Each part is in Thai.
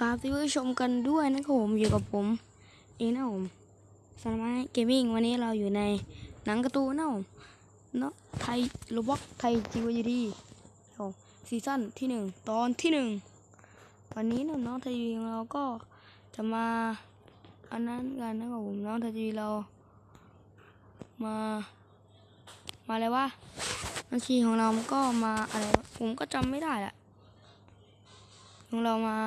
กราบที่ผู้ชมกันด้วยนะครับผมอยู่กับผมเองนะผมสมัยเกมมิ่งวันนี้เราอยู่ในหนังการ์ตูนนะผมเนาะไทยโรบ็อกไทยจีวีดีซีซั่นที่หนึ่งตอนที่หนึ่งวันนี้น้องๆไทยจีเราก็จะมาอันนั้นกันนะครับผมน้องไทยจีเรา มา มาอะไรวะบัญชีของเราก็มาอะไรผมก็จำไม่ได้ละของเรามา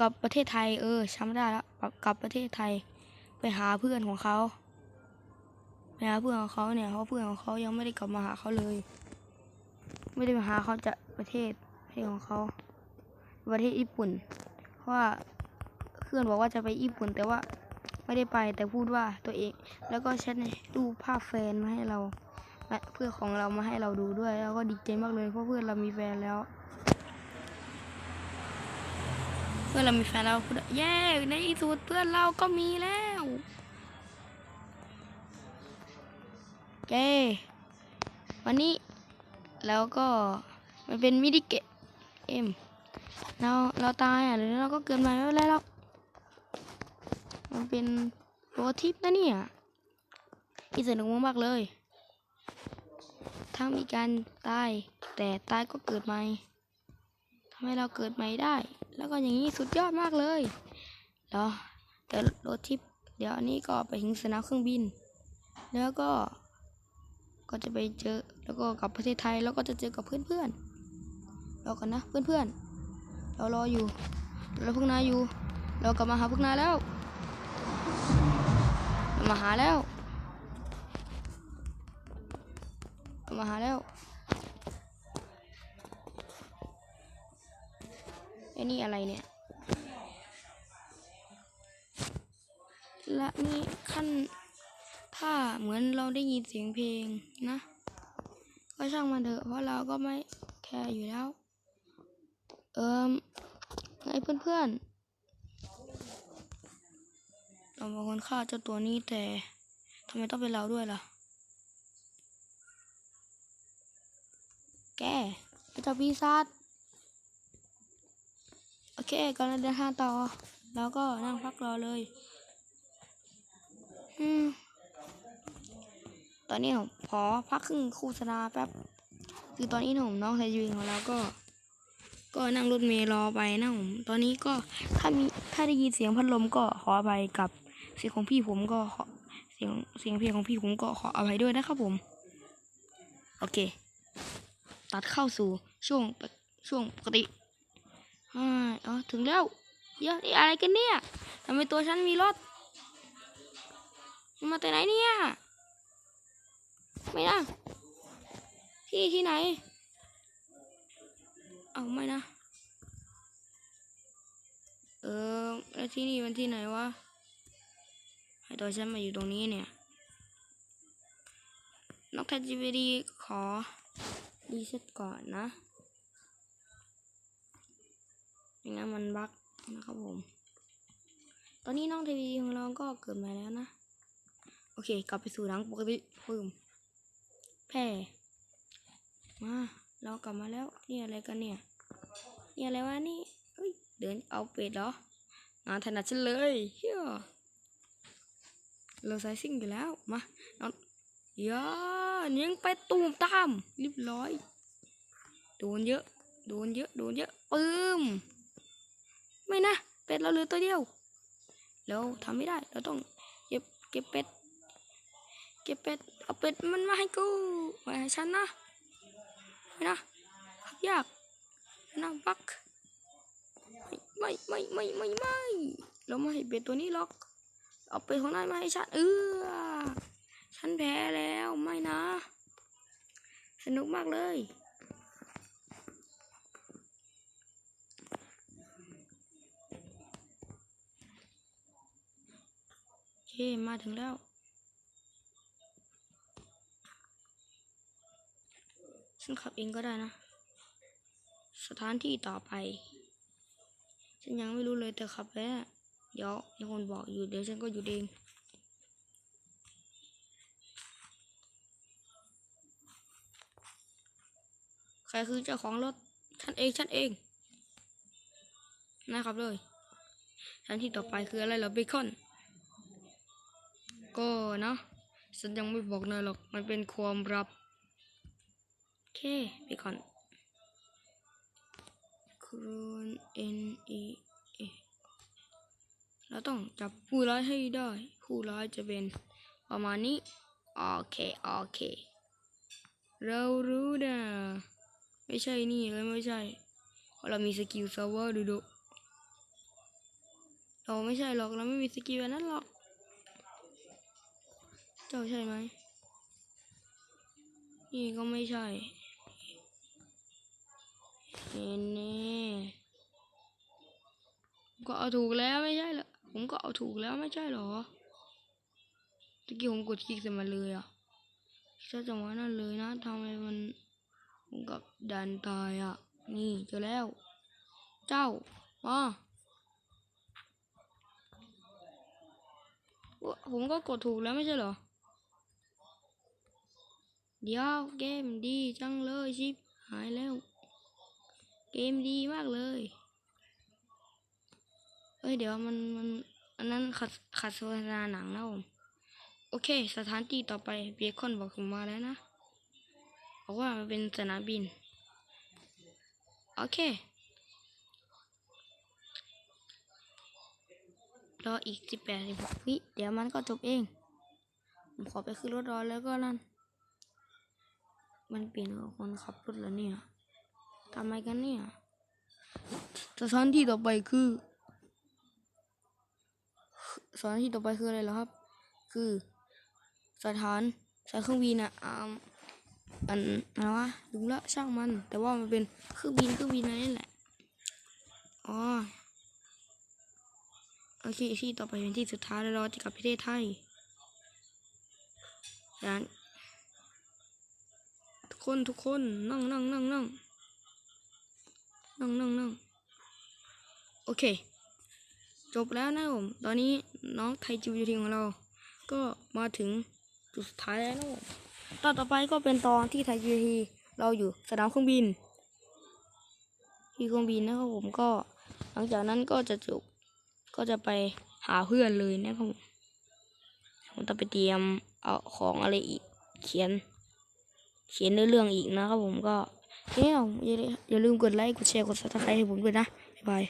กับประเทศไทย เออจำไม่ได้แล้วกลับประเทศไทย ไปหาเพื่อนของเขาไปหาเพื่อนของเขาเนี่ยเพราะเพื่อนของเขายังไม่ได้กลับมาหาเขาเลย ไม่ได้มาหาเขาจากประเทศประเทศของเขาประเทศญี่ปุ่น เพราะว่าเพื่อนบอกว่าจะไปญี่ปุ่น แต่ว่าไม่ได้ไปแต่พูดว่าตัวเอง แล้วก็แชทรูปภาพแฟนมาให้เราและเพื่อนของเรามาให้เราดูด้วย แล้วก็ดีใจมากเลยเพราะเพื่อนเรามีแฟนแล้ว พื่อนเรามีแฟนแล้วพูดเย้ในที่สุดเพื่อนเราก็มีแล้วเย้วันนี้แล้วก็มันเป็นมิดิเกะเอ็มเราเราตายอะหรือเราก็เกินมาไม่เป็นไรหรอกมันเป็นโรทิปนะเนี่ยอีสนุกมากเลย ทั้งมีการตายแต่ตายก็เกิดใหม่ ให้เราเกิดใหม่ได้ แล้วก็อย่างนี้สุดยอดมากเลยแล้วเดี๋ยวรถทิปเดี๋ยวอันนี้ก็ไปถึงสนามเครื่องบิน แล้วก็ ก็จะไปเจอ แล้วก็กลับประเทศไทย แล้วก็จะเจอกับเพื่อนๆรอกันนะเพื่อนๆ เรารออยู่เราพวกนายอยู่ เรากลับมาหาพวกนายแล้ว มาหาแล้ว มาหาแล้ว นี่อะไรเนี่ย และนี่ขั้น ถ้าเหมือนเราได้ยินเสียงเพลงนะ ก็ช่างมันเถอะ เพราะเราก็ไม่แคร์อยู่แล้ว เอิมไงเพื่อนๆเราเป็นคนฆ่าเจ้าตัวนี้แต่ทำไมต้องเป็นเราด้วยล่ะ แกเจ้าปีศาจ โอเคกำลังเดินทางต่อ แล้วก็นั่งพักรอเลยอืมตอนนี้ผมขอพักครึ่งโฆษณาแป๊บ คือตอนนี้ผมน้องไทยยูของเราก็ ก็นั่งรถเมล์รอไปนะผม ตอนนี้ก็ถ้ามีถ้าได้ยินเสียงพัดลมก็ขออภัยกับเสียงของพี่ผมก็ขอเสียงเสียงเพลงของพี่ผมก็ขออภัยด้วยนะครับผม โอเค ตัดเข้าสู่ช่วงช่วงปกติ อ๋อถึงแล้วเดี๋ยวนี่อะไรกันเนี่ยทำไมตัวฉันมีรถมาแต่ไหนเนี่ย ไม่นะที่ที่ไหน เอาไม่นะ เออแล้วที่นี่มันที่ไหนวะให้ตัวฉันมาอยู่ตรงนี้เนี่ยนอกจากจีวีดีขอรีเซ็ตก่อนนะ ไม่งั้นมันบั๊กนะครับผม ตอนนี้น้องทีวีของเราก็เกิดมาแล้วนะ โอเค กลับไปสู่หนังปกติปึ้มแพ่มา เรากลับมาแล้ว นี่อะไรกันเนี่ย นี่อะไรวะนี่เฮ้ย เดินเอาเป็ดเหรองานถนัดฉันเลยเฮียเราใส่ซิ่งอยู่แล้ว มาเอาอย่ายังไปตูมตามเรียบร้อย โดนเยอะ โดนเยอะ โดนเยอะ ปึ้ม ไม่นะ เป็ดเราเหลือตัวเดียว แล้วทำไม่ได้ เราต้องเก็บเก็บเป็ด เก็บเป็ด เอาเป็ดมันมาให้กูมาให้ฉันนะไม่นะยากนะบักไม่ไม่ไม่ไม่ไม่เราไม่ให้เป็ดตัวนี้หรอก เอาเป็ดของนายมาให้ฉันเออฉันแพ้แล้วไม่นะ สนุกมากเลย เคมาถึงแล้ว ฉันขับเองก็ได้นะ สถานที่ต่อไป ฉันยังไม่รู้เลยแต่ขับแล้ว เดี๋ยวมีคนบอกอยู่เดี๋ยวฉันก็หยุดเองใครคือเจ้าของรถฉันเองฉันเองนายขับเลยสถานที่ต่อไปคืออะไรเหรอเบคอน นะฉันยังไม่บอกนายหรอก มันเป็นความลับโอเคเบคอนครน N E A เราต้องจับผู้ร้ายให้ได้ ผู้ร้ายจะเป็นประมาณนี้ โอเค โอเค เรารู้นะไม่ใช่นี่เลยไม่ใช่เพราะเรามีสกิลซาวเวอร์ดูดูเราไม่ใช่หรอก เราไม่มีสกิลแบบนั้นหรอก จ้าใช่ไหม นี่ก็ไม่ใช่เน่เน่ผมก็เอาถูกแล้วไม่ใช่เหรอ ผมก็เอาถูกแล้วไม่ใช่เหรอตะกี้ผมกดคลิกใส่มันเลยอะถ้าจังหวะนั้นเลยนะทำไมมันผมกับดันตายอะ นี่เจอแล้ว เจ้ามาอุ๊ยผมก็กดถูกแล้วไม่ใช่เหรอ เดี๋ยวเกมดีจังเลยชิปหายแล้ว เกมดีมากเลยเอ้ยเดี๋ยวมันมันอันนั้นขัดขัดโฆษณาหนังนะผมโอเค สถานที่ต่อไปเบคอนบอกผมมาแล้วนะบอกว่ามันเป็นสนามบิน โอเครออีกสิบแปดสิบหกวิเดี๋ยวมันก็จบเอง ผมขอไปขึ้นรถรอแล้วก็นั่น มันเปลี่ยนกับคนขับรถแล้วเนี่ยทำไมกันเนี่ยสถานที่ต่อไปคือสถานที่ต่อไปคืออะไรเหรอครับ คือสถานสายเครื่องบินอะอ่าอันอะไรวะลืมละช่างมัน แต่ว่ามันเป็นเครื่องบินเครื่องบินอะไรนี่แหละอ๋อโอเคที่ต่อไปเป็นที่สุดท้ายแล้วเราจะกลับประเทศไทยดังนั้นทุก คนทุกคนนั่งนั่งนั่งนั่งนั่งนั่งนั่งโอเค จบแล้วนะผมตอนนี้น้องไทจิวยูทีของเรา ก็มาถึงจุดสุดท้ายแล้วนะผมตอนต่อไปก็เป็นตอนที่ไทจิวทีเราอยู่สนามเครื่องบินที่เครื่องบินนะครับผมก็ หลังจากนั้นก็จะจบก็จะไปหาเพื่อนเลยนะครับผมผมต้องไปเตรียมเอาของอะไรอีกเขียน เขียนเนื้อเรื่องอีกนะครับผมก็เนี่ยอย่าอย่าลืมกดไลค์กดแชร์กดซับสไครต์ให้ผมด้วยนะบ๊ายบาย